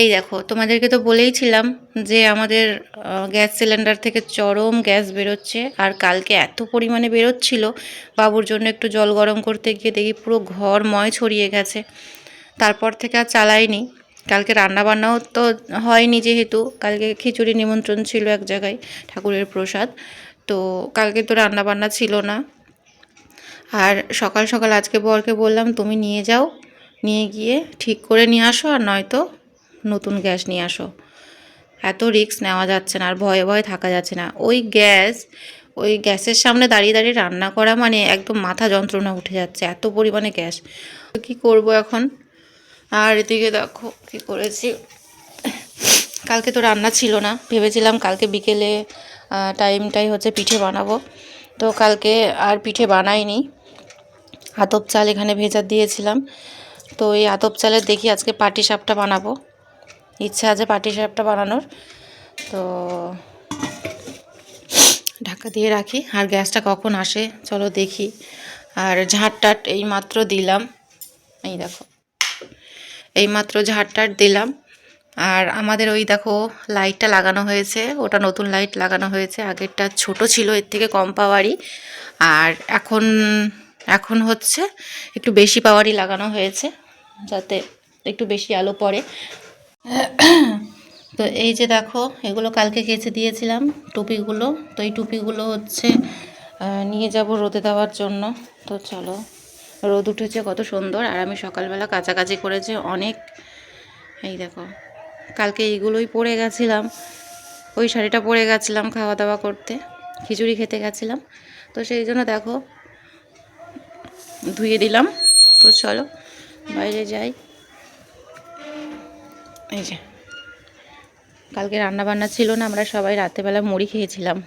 এই দেখো, তোমাদেরকে তো বলেইছিলাম যে আমাদের গ্যাস সিলিন্ডার থেকে চরম গ্যাস বেরোচ্ছে আর কালকে এত পরিমাণে বেরোচ্ছিল। বাবুর জন্য একটু জল গরম করতে গিয়ে দেখি পুরো ঘর ময় ছড়িয়ে গেছে। তারপর থেকে আর চালাইনি কালকে রান্নাবান্নাও তো হয়নি যেহেতু, কালকে খিচুড়ি নিমন্ত্রণ ছিল এক জায়গায় ঠাকুরের প্রসাদ। তো কালকে তো রান্নাবান্না ছিল না। আর সকাল সকাল আজকে বরকে বললাম, তুমি নিয়ে যাও, নিয়ে গিয়ে ঠিক করে নিয়ে আসো আর নয়তো নতুন গ্যাস নিয়ে আসো। এত রিস্ক নেওয়া যাচ্ছে না আর ভয়ে ভয়ে থাকা যাচ্ছে না। ওই গ্যাস, ওই গ্যাসের সামনে দাঁড়িয়ে দাঁড়িয়ে রান্না করা মানে একদম মাথা যন্ত্রণা উঠে যাচ্ছে, এত পরিমাণে গ্যাস। কী করব এখন? আর এদিকে দেখো কী করেছি। কালকে তো রান্না ছিল না, ভেবেছিলাম কালকে বিকেলে টাইমটাই হচ্ছে পিঠে বানাবো। তো কালকে আর পিঠে বানাইনি। আতপ চাল এখানে ভেজা দিয়েছিলাম। তো এই আতপ চালের দেখি আজকে পাটি সাপটা বানাবো। ইচ্ছা আছে পাটি সাপটা বানানোর, তো ঢাকা দিয়ে রাখি। আর গ্যাসটা কখন আসে, চলো দেখি। আর ঝাঁট এই মাত্র দিলাম। এই দেখো, এই মাত্র ঝাড়টাট দিলাম। আর আমাদের ওই দেখো লাইটটা লাগানো হয়েছে, ওটা নতুন লাইট লাগানো হয়েছে। আগেরটা ছোট ছিল, এর থেকে কম পাওয়ারই। আর এখন এখন হচ্ছে একটু বেশি পাওয়ারই লাগানো হয়েছে, যাতে একটু বেশি আলো পড়ে। তো এই যে দেখো, এগুলো কালকে কেচে দিয়েছিলাম টুপিগুলো। তো এই টুপিগুলো হচ্ছে নিয়ে যাব রোদে দেওয়ার জন্য। তো চলো, রোদ উঠেছে কত সুন্দর। আর আমি সকালবেলা কাছাকাছি করেছি অনেক, এই দেখো, কালকে এইগুলোই পরে গেছিলাম। ওই শাড়িটা পরে গেছিলাম খাওয়া দাওয়া করতে, খিচুড়ি খেতে গেছিলাম। তো সেই জন্য দেখো, ধুয়ে দিলাম। তো চলো, বাইরে যাই। এই যে। কালকে রান্না বান্না ছিল না, আমরা সবাই রাতেবেলা মুড়ি খেয়েছিলাম।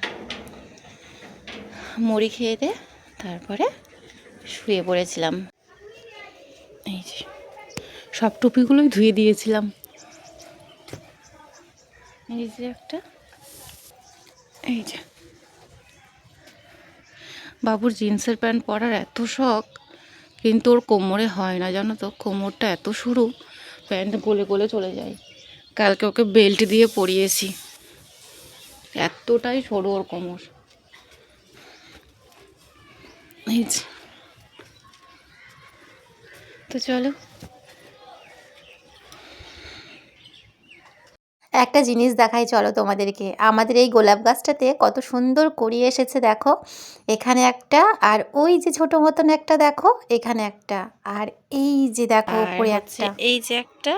মুড়ি খেয়ে দিয়ে তারপরে শুয়ে পড়েছিলাম। এই যে, সব টুপিগুলোই ধুয়ে দিয়েছিলাম। এই যে একটা, এই যে। বাবুর জিন্সের প্যান্ট পরার এত শখ, কিন্তু ওর কোমরে হয় না, জানো তো? কোমরটা এত সরু প্যান্ট গলে গলে চলে যায় কালকে ওকে বেল্ট দিয়ে পরিয়েছি। এতটাই সরু ওর কোমর। তো চলো। একটা জিনিস দেখাই চলো তোমাদেরকে। আমাদের এই গোলাপ গাছটাতে কত সুন্দর করিয়ে এসেছে দেখো। এখানে একটা আর ওই যে ছোট মতন একটা দেখো এখানে একটা। আর এই যে দেখো উপরে একটা। এই যে একটা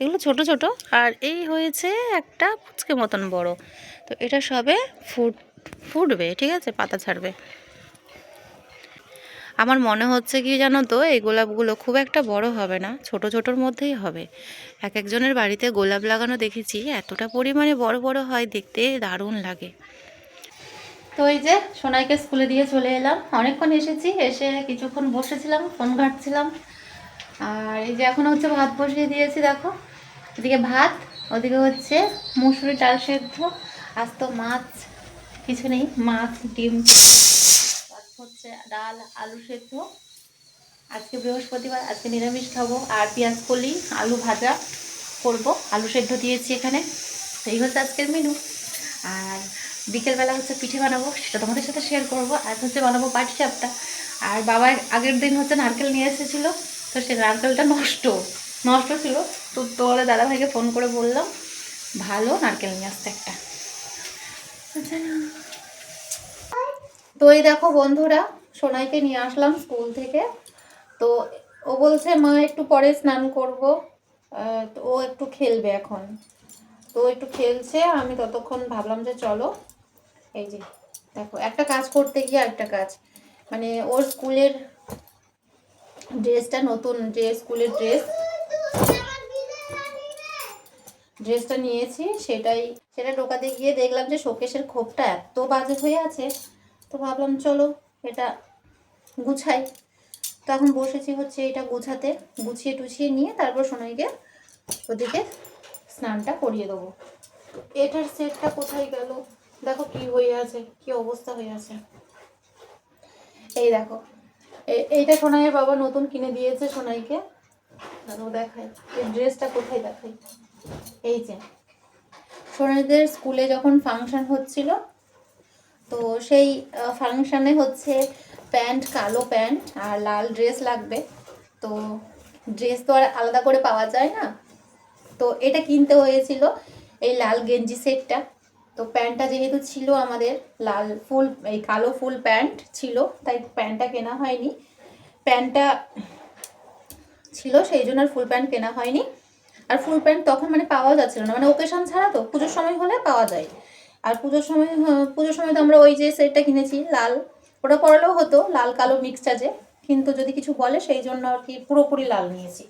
এগুলো ছোট ছোট আর এই হয়েছে একটা ফুচকে মতন বড়। তো এটা সবে ফুট ফুটবে ঠিক আছে? পাতা ছাড়বে। আমার মনে হচ্ছে কি জানো তো, এই গোলাপগুলো খুব একটা বড় হবে না, ছোট ছোটোর মধ্যেই হবে। এক একজনের বাড়িতে গোলাপ লাগানো দেখেছি, এতটা পরিমাণে বড় বড় হয়, দেখতে দারুণ লাগে। তো এই যে সোনাইকে স্কুলে দিয়ে চলে এলাম, অনেকক্ষণ এসেছি, এসে কিছুক্ষণ বসেছিলাম, ফোন ঘাটছিলাম। আর এই যে এখন হচ্ছে ভাত বসিয়ে দিয়েছি, দেখো। এদিকে ভাত, ওদিকে হচ্ছে মুসুরি ডাল সেদ্ধ আজ তো মাছ, কিছু নেই, মাছ, ডিম। হচ্ছে ডাল, আলু সেদ্ধ। আজকে বৃহস্পতিবার, আজকে নিরামিষ খাব। আর পেঁয়াজ কলি, আলু ভাজা করব। আলু সেদ্ধ দিয়েছি এখানে। তো এই হচ্ছে আজকের মেনু আর বিকেলবেলা হচ্ছে পিঠে বানাবো, সেটা তোমাদের সাথে শেয়ার করব। আর হচ্ছে বানাবো পাটি চাপটা আর বাবা আগের দিন হচ্ছে নারকেল নিয়ে এসেছিল, তো সে নারকেলটা নষ্ট নষ্ট ছিল। তো তোর দাদাভাইকে ফোন করে বললাম, ভালো নারকেল নিয়ে আসতে একটা। তো এই দেখো বন্ধুরা, সোনাইকে নিয়ে আসলাম স্কুল থেকে। তো ও বলছে, মা, একটু পরে স্নান করব। তো ও একটু খেলবে এখন। তো একটু খেলছে, আমি ততক্ষণ ভাবলাম যে চলো। এই যে, দেখো, একটা কাজ করতে গিয়ে আরেকটা কাজ। মানে ওর স্কুলের ড্রেসটা নতুন ড্রেস স্কুলের ড্রেস, ড্রেসটা নিয়েছি, সেটাই, সেটা ঢোকাতে গিয়ে দেখলাম যে শোকেশের খোপটা এত বাজে হয়ে আছে। তো ভাবলাম, চলো, এটা গুছাই। তো এখন বসেছি হচ্ছে এটা গুছাতে। গুছিয়ে টুছিয়ে নিয়ে তারপর সোনাইকে ওদিকে স্নানটা করিয়ে দেবো। এটার সেটটা কোথায় গেল? দেখো কি হয়ে আছে, কি অবস্থা হয়ে আছে। এই দেখো এইটা সোনাইয়ের বাবা নতুন কিনে দিয়েছে সোনাইকে। দাঁড়াও দেখাই এই ড্রেসটা কোথায় দেখাই। এই যে, সোনাইদের স্কুলে যখন ফাংশন হচ্ছিল তো সেই ফাংশনে হচ্ছে প্যান্ট, কালো প্যান্ট আর লাল ড্রেস লাগবে। তো ড্রেস তো আর আলাদা করে পাওয়া যায় না। তো এটা কিনতে হয়েছিল এই লাল গেঞ্জি সেটটা। তো প্যান্টটা যেহেতু ছিল আমাদের, লাল ফুল, এই কালো ফুল প্যান্ট ছিল, তাই প্যান্টটা কেনা হয়নি। প্যান্টটা ছিল, সেই জন্য আর ফুল প্যান্ট কেনা হয়নি। আর ফুল প্যান্ট তখন মানে পাওয়া যাচ্ছিল না। মানে ওকেশন ছাড়া তো, পুজোর সময় হলে পাওয়া যায়। আর পুজোর সময় পুজোর সময় তো আমরা ওই যে সেটটা কিনেছি, লাল। ওটা পরলেও হতো, লাল কালো মিক্সড আছে কিন্তু যদি কিছু বলে, সেই জন্য আর কি পুরোপুরি লাল নিয়েছি।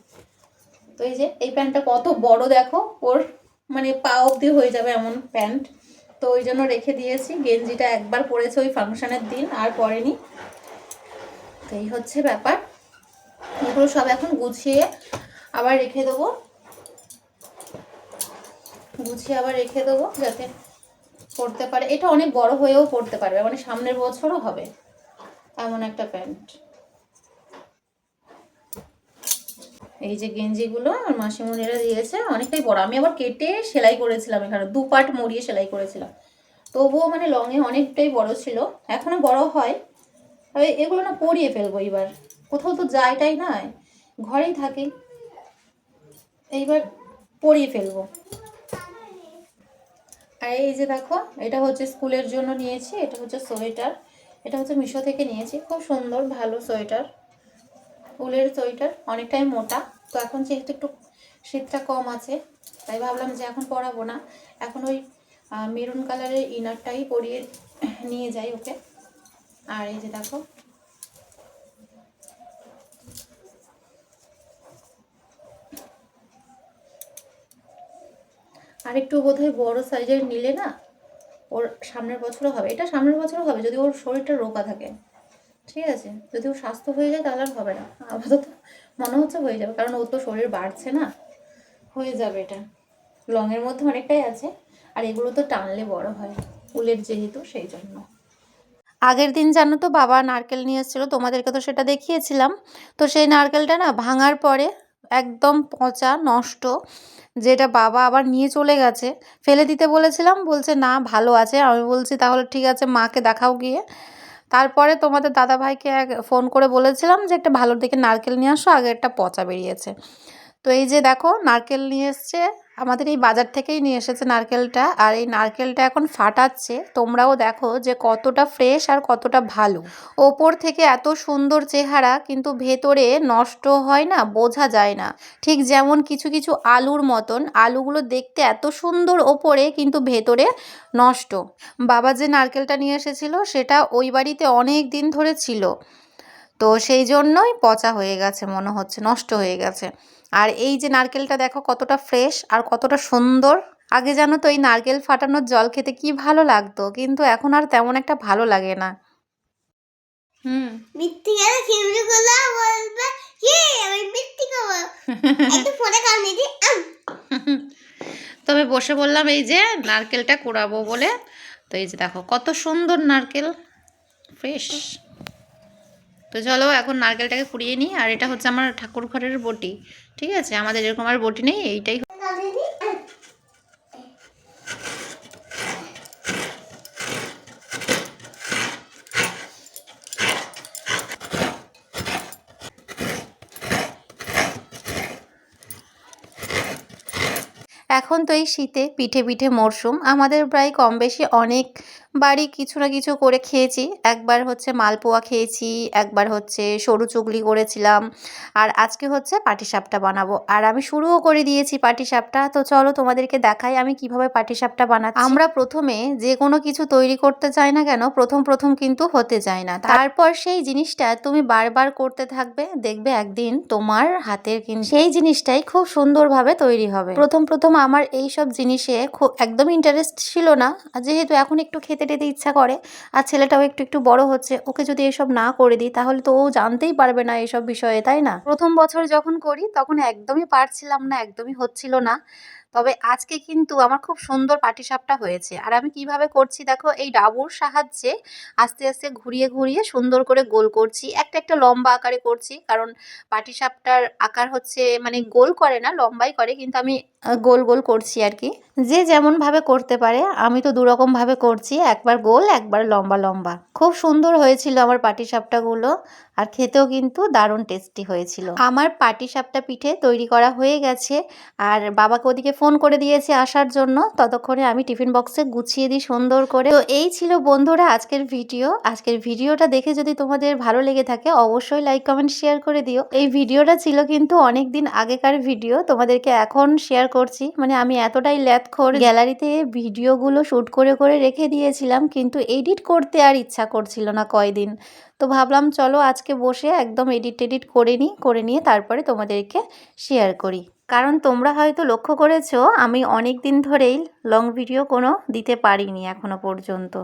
তো এই যে, এই প্যান্টটা কত বড় দেখো, ওর মানে পা অবধি হয়ে যাবে এমন প্যান্ট। তো ওই জন্য রেখে দিয়েছি। গেঞ্জিটা একবার পরেছে ওই ফাংশনের দিন, আর পরেনি। তো এই হচ্ছে ব্যাপার। এগুলো সব এখন গুছিয়ে আবার রেখে দেবো। গুছিয়ে আবার রেখে দেবো, যাতে পড়তে পারে। এটা অনেক বড় হয়েও পড়তে পারবে মানে সামনের বছরও হবে এমন একটা প্যান্ট। এই যে গেঞ্জিগুলো আমার মাসিমণিরা দিয়েছে, অনেকটাই বড়। আমি আবার কেটে সেলাই করেছিলাম এখানে, দু পার্ট মরিয়ে সেলাই করেছিলাম। তবুও মানে লংয়ে অনেকটাই বড় ছিল, এখনও বড় হয়। তবে এগুলো না পরিয়ে ফেলব এবার কোথাও তো যায়টাই নাই, ঘরেই থাকি। এইবার পরিয়ে ফেলব। আর এই যে দেখো, এটা হচ্ছে স্কুলের জন্য নিয়েছি, এটা হচ্ছে সোয়েটার, এটা হচ্ছে মিশো থেকে নিয়েছি, খুব সুন্দর, ভালো সোয়েটার উলের সোয়েটার, অনেকটাই মোটা, তো এখন যেহেতু একটু শীতটা কম আছে, তাই ভাবলাম যে এখন পরাবো না, এখন ওই মেরুন কালারের ইনারটাই পরিয়ে নিয়ে যাই ওকে। আর এই যে দেখো আর একটু বোধহয় বড় সাইজের নিলে না ওর সামনের বছরও হবে। এটা সামনের বছরও হবে, যদি ওর শরীরটা রোগা থাকে। ঠিক আছে? যদি ওর স্বাস্থ্য হয়ে যায় তাহলে আর হবে না। আপাতত মনে হচ্ছে হয়ে যাবে, কারণ ওর তো শরীর বাড়ছে না। হয়ে যাবে এটা। লংয়ের মধ্যে অনেকটাই আছে, আর এগুলো তো টানলে বড় হয়, উলের যেহেতু সেই জন্য। আগের দিন জানো তো বাবা নারকেল নিয়ে এসেছিল, তোমাদেরকে তো সেটা দেখিয়েছিলাম। তো সেই নারকেলটা না ভাঙার পরে একদম পচা, নষ্ট, যেটা বাবা আবার নিয়ে চলে গেছে। ফেলে দিতে বলেছিলাম, বলছে, না, ভালো আছে। আমি বলছি, তাহলে ঠিক আছে, মাকে দেখাও গিয়ে। তারপরে তোমাদের দাদাভাইকে এক ফোন করে বলেছিলাম যে, একটা ভালো দিকে নারকেল নিয়ে আসো, আগে একটা পচা বেরিয়েছে। তো এই যে দেখো, নারকেল নিয়ে এসছে আমাদের এই বাজার থেকেই নিয়ে এসেছে নারকেলটা আর এই নারকেলটা এখন ফাটাচ্ছে। তোমরাও দেখো যে কতটা ফ্রেশ আর কতটা ভালো। ওপর থেকে এত সুন্দর চেহারা কিন্তু ভেতরে নষ্ট হয় না, বোঝা যায় না। ঠিক যেমন কিছু কিছু আলুর মতন, আলুগুলো দেখতে এত সুন্দর ওপরে কিন্তু ভেতরে নষ্ট। বাবা যে নারকেলটা নিয়ে এসেছিল সেটা ওই বাড়িতে অনেক দিন ধরে ছিল। তো সেই জন্যই পচা হয়ে গেছে মনে হচ্ছে নষ্ট হয়ে গেছে। আর এই যে নারকেলটা দেখো কতটা ফ্রেশ আর কতটা সুন্দর। আগে জানো তো এই নারকেল ফাটানোর জল খেতে কি ভালো লাগতো কিন্তু এখন আর তেমন একটা ভালো লাগে না। হুম। মিথ্যে গেলে খিমড়িগুলো বলবে? কি? আমি মিথ্যে করব একটু ফোনে কামড়ে দি তবে বসে বললাম এই যে নারকেলটা কুড়াবো বলে। তো এই যে দেখো কত সুন্দর নারকেল। ফ্রেশ তো চলো এখন নারকেলটাকে কুড়িয়ে নিই, আর এটা হচ্ছে আমার ঠাকুর ঘরের বটি, ঠিক আছে আমাদের এরকম আর বটি নেই, এইটাই। এখন তো এই শীতে পিঠে পিঠে মরশুম আমাদের প্রায় কম বেশি অনেক বাড়ি কিছু না কিছু করে খেয়েছি। একবার হচ্ছে মালপোয়া খেয়েছি একবার হচ্ছে সরু চুগলি করেছিলাম। আর আজকে হচ্ছে পাটিসাপটা বানাবো। আর আমি শুরুও করে দিয়েছি পাটিসাপটা। তো চলো তোমাদেরকে দেখাই আমি কীভাবে পাটিসাপটা বানাচ্ছি। আমরা প্রথমে যে কোনো কিছু তৈরি করতে চাই না কেন প্রথম প্রথম কিন্তু হতে চায় না। তারপর সেই জিনিসটা তুমি বারবার করতে থাকবে। দেখবে একদিন তোমার হাতের কিন্তু সেই জিনিসটাই খুব সুন্দরভাবে তৈরি হবে। প্রথম প্রথম আমার এই সব জিনিসে খুব একদম ইন্টারেস্ট ছিল না। যেহেতু এখন একটু খেতে টেতে ইচ্ছা করে। আর ছেলেটাও একটু একটু বড় হচ্ছে, ওকে যদি এসব না করে দিই, তাহলে তো ও জানতেই পারবে না এসব বিষয়ে, তাই না? প্রথম বছর যখন করি, তখন একদমই পারছিলাম না, একদমই হচ্ছিল না। তবে আজকে কিন্তু আমার খুব সুন্দর পাটিসাপটা হয়েছে। আর আমি কীভাবে করছি দেখো, এই ডাবুর সাহায্যে আস্তে আস্তে ঘুরিয়ে ঘুরিয়ে সুন্দর করে গোল করছি। একটা একটা লম্বা আকারে করছি, কারণ পাটিসাপটার আকার হচ্ছে মানে গোল করে না, লম্বাই করে, কিন্তু আমি গোল গোল করছি আর কি। যে যেমনভাবে করতে পারে, আমি তো দুরকমভাবে করছি, একবার গোল, একবার লম্বা লম্বা। খুব সুন্দর হয়েছিল আমার পাটিসাপটাগুলো আর খেতেও কিন্তু দারুণ টেস্টি হয়েছিল। আমার পাটিসাপটা পিঠে তৈরি করা হয়ে গেছে, আর বাবাকে ওদিকে ফোন করে দিয়েছে আসার জন্য। ততক্ষণে আমি টিফিন বক্সে গুছিয়ে দিই সুন্দর করে। তো এই ছিল বন্ধুরা আজকের ভিডিও আজকের ভিডিওটা দেখে যদি তোমাদের ভালো লেগে থাকে, অবশ্যই লাইক কমেন্ট শেয়ার করে দিও। এই ভিডিওটা ছিল কিন্তু অনেক দিন আগেকার ভিডিও তোমাদেরকে এখন শেয়ার করছি। মানে আমি এতটাই ল্যাথখোর গ্যালারিতে ভিডিওগুলো শ্যুট করে করে রেখে দিয়েছিলাম, কিন্তু এডিট করতে আর ইচ্ছা করছিল না কয়দিন। তো ভাবলাম, চলো আজকে বসে একদম এডিট টেডিট করে নিই, করে নিয়ে তারপরে তোমাদেরকে শেয়ার করি। কারণ তোমরা হয়তো লক্ষ্য করেছ, আমি অনেক দিন ধরেই লং ভিডিও কোনো দিতে পারিনি এখনও পর্যন্ত।